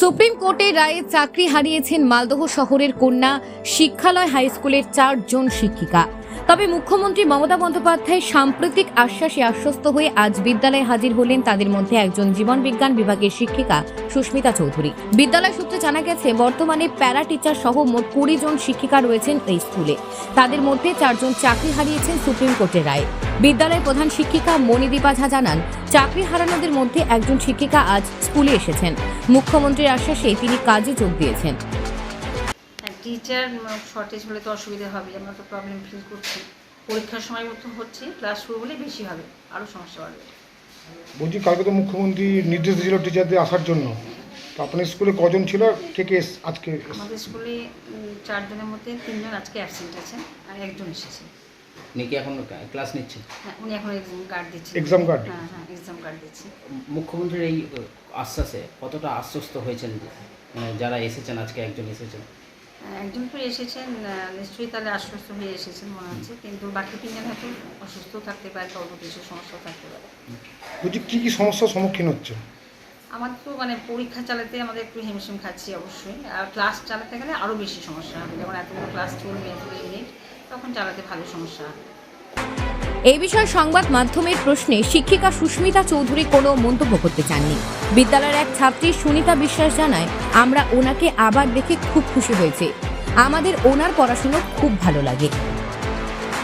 Supreme কোর্টের রায়ে চাকরি হারিয়েছেন মালদহ শহরের কন্যা শিক্ষালয় হাই স্কুলের চারজন শিক্ষিকা। তবে মুখ্যমন্ত্রী মমতা বন্দ্যোপাধ্যায় সাম্প্রতিক আশ্বাসে আশ্বস্ত হয়ে আজ বিদ্যালয়ে হাজির হলেন তাদের মধ্যে একজন জীবন বিজ্ঞান বিভাগের শিক্ষিকা সুস্মিতা চৌধুরী। বিদ্যালয় সূত্রে জানা গেছে, বর্তমানে প্যারা টিচার সহ মোট কুড়ি জন শিক্ষিকা রয়েছেন এই স্কুলে। তাদের মধ্যে চারজন চাকরি হারিয়েছেন সুপ্রিম কোর্টের রায়ে। বিদ্যালয়ের প্রধান শিক্ষিকা মণিদীপা ঝা জানান চাকরি হারানোদের মধ্যে একজন শিক্ষিকা আজ স্কুলে এসেছেন। মুখ্যমন্ত্রীর আশ্বাসে তিনি কাজে যোগ দিয়েছেন। টিচার শর্টেজ হলে তো অসুবিধা হবে আমরা তো প্রবলেম ফিল করছি। পরীক্ষার সময় মতো হচ্ছে ক্লাস শুরু হলে বেশি হবে আরও সমস্যা বাড়বে। বলছি কালকে তো মুখ্যমন্ত্রী নির্দেশ দিয়েছিল টিচারদের আসার জন্য। তো আপনার স্কুলে কজন ছিল? কে কে আজকে আমাদের স্কুলে চারজনের মধ্যে তিনজন আজকে অ্যাবসেন্ট আছেন আর একজন এসেছে। উনি কি এখন ক্লাস নিচ্ছেন হ্যাঁ উনি এখন এক্সাম কার্ড দিচ্ছেন। এক্সাম কার্ড হ্যাঁ হ্যাঁ এক্সাম কার্ড দিচ্ছি। মুখ্যমন্ত্রীর এই আশ্বাসে কতটা আশ্বস্ত হয়েছেন মানে যারা এসেছেন আজকে একজন এসেছেন? একজন তো এসেছেন নিশ্চয়ই তাহলে আশ্বস্ত হয়ে এসেছেন মনে হচ্ছে কিন্তু বাকি তিনজন হয়তো অসুস্থ থাকতে পারে অল্প কিছু সমস্যা থাকতে পারে। বলছি কী কী সমস্যার সম্মুখীন হচ্ছে আমাদের তো মানে পরীক্ষা চালাতে আমাদের একটু হিমশিম খাচ্ছি অবশ্যই আর ক্লাস চালাতে গেলে আরও বেশি সমস্যা হবে যেমন এতগুলো ক্লাস চলবে এতগুলো ইউনিট তখন চালাতে ভালো সমস্যা। এই বিষয়ে সংবাদ মাধ্যমের প্রশ্নে শিক্ষিকা সুস্মিতা চৌধুরী কোনো মন্তব্য করতে চাননি। বিদ্যালয়ের এক ছাত্রী সুনিতা বিশ্বাস জানায় আমরা ওনাকে আবার দেখে খুব খুশি হয়েছে। আমাদের ওনার পড়াশুনো খুব ভালো লাগে।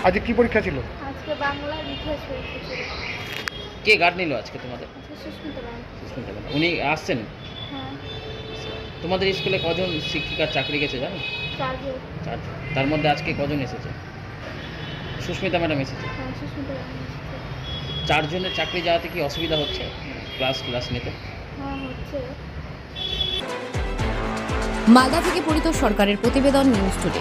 আজকে কি পরীক্ষা ছিল? আজকে বাংলার ইতিহাস পরীক্ষা ছিল। কে গার্ড নিল আজকে তোমাদের? সুস্মিতা ম্যাম। সুস্মিতা ম্যাডাম। উনি আসছেন? তোমাদের স্কুলে কজন শিক্ষিকার চাকরি গেছে জানো? চারজন। তার মধ্যে আজকে কজন এসেছে? সুস্মিতা ম্যাডাম এসেছে। হ্যাঁ সুস্মিতা ম্যাম এসেছে। চারজনের চাকরি যাওয়াতে কি অসুবিধা হচ্ছে ক্লাস ক্লাস নিতে? হ্যাঁ মালদা থেকে পরিত সরকারের প্রতিবেদন নিউজ টুডে।